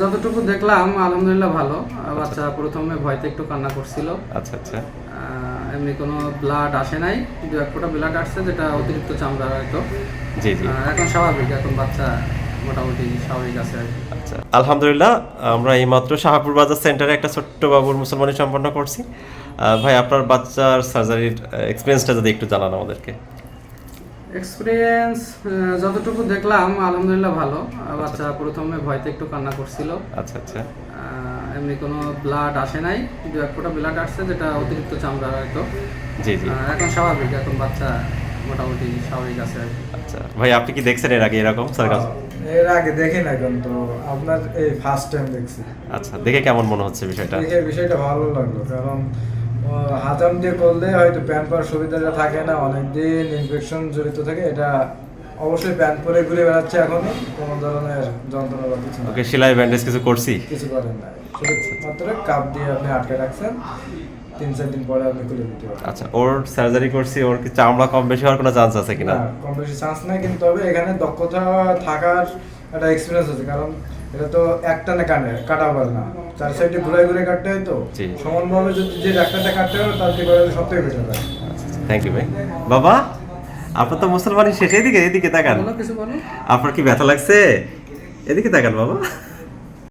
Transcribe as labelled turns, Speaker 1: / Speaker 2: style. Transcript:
Speaker 1: যতটুকু দেখলাম আলহামদুলিল্লাহ ভালো। বাচ্চা প্রথমে ভয়তে একটু কান্না করছিল।
Speaker 2: আচ্ছা আচ্ছা।
Speaker 1: এমনি কোনো ব্লাড আসে নাই। দু এক ফোঁটা ব্লাড আসছে যেটা অতিরিক্ত চামড়া হয়তো।
Speaker 2: জি জি।
Speaker 1: এখন স্বাভাবিক এখন বাচ্চা মোটামুটি স্বাভাবিক আছে
Speaker 2: আচ্ছা আলহামদুলিল্লাহ আমরা এইমাত্র শাহাপুর বাজার সেন্টারে একটা ছোট্ট বাবুর মুসলমানি সম্পন্ন করছি। ভাই আপনার বাচ্চার সার্জারির এক্সপিরিয়েন্সটা যদি একটু জানান আমাদেরকে।
Speaker 1: এক্সপিরিয়েন্স যতটুকু দেখলাম আলহামদুলিল্লাহ ভালো। বাচ্চা প্রথমে ভয়তে একটু কান্না করছিল।
Speaker 2: আচ্ছা আচ্ছা।
Speaker 1: আহ, এমনি কোনো ব্লাড আসে নাই দু এক ফোঁটা ব্লাড আসছে যেটা অতিরিক্ত চামড়া হয়তো।
Speaker 2: জি জি।
Speaker 1: এখন স্বাভাবিক এখন বাচ্চা মোটামুটি স্বাভাবিক আছে
Speaker 2: আচ্ছা। ভাই আপনি কি দেখছেন এর আগে এরকম সার্কাস
Speaker 3: এর আগে দেখি না কিন্তু আপনার এই ফার্স্ট টাইম দেখছি।
Speaker 2: আচ্ছা দেখে কেমন মনে হচ্ছে বিষয়টা?
Speaker 3: দেখে বিষয়টা ভালো লাগল কারণ হাতাম দিয়ে করলে হয়তো প্যান পরার সুবিধাটা থাকে না অনেকদিন ইনফেকশন জড়িত থাকে এটা অবশ্যই ব্যান্ড পরে ঘুরে বেড়াচ্ছে এখনও কোনো ধরনের যন্ত্রণা বা কিছু
Speaker 2: ওকে সেলাই ব্যান্ডেজ কিছু করছি?
Speaker 3: কিছু করেন না শুধু মাত্র কাপ দিয়ে আপনি আটকে রাখছেন। তিন চার দিন পরে আপনি খুলে দিতে পারবেন
Speaker 2: আচ্ছা ওর সার্জারি করছি ওর কি চামড়া কম বেশি হওয়ার কোনো চান্স আছে কিনা?
Speaker 3: কম বেশি চান্স নাই কিন্তু তবে এখানে দক্ষতা থাকার একটা এক্সপিরিয়েন্স আছে কারণ এটা তো একটানে কাটে কাটা পারে না। চার সাইডে ঘুরে ঘুরে কাটতে হয় তো।
Speaker 2: জি।
Speaker 3: সমানভাবে যদি যে একটাতে কাটতে হবে তার কি করে সব থেকে বেটার হয়।
Speaker 2: থ্যাংক ইউ ভাই। বাবা আপনার তো মুসলমানি শেষ এদিকে এদিকে তাকান। আপনার কি ব্যথা লাগছে? এদিকে তাকান বাবা।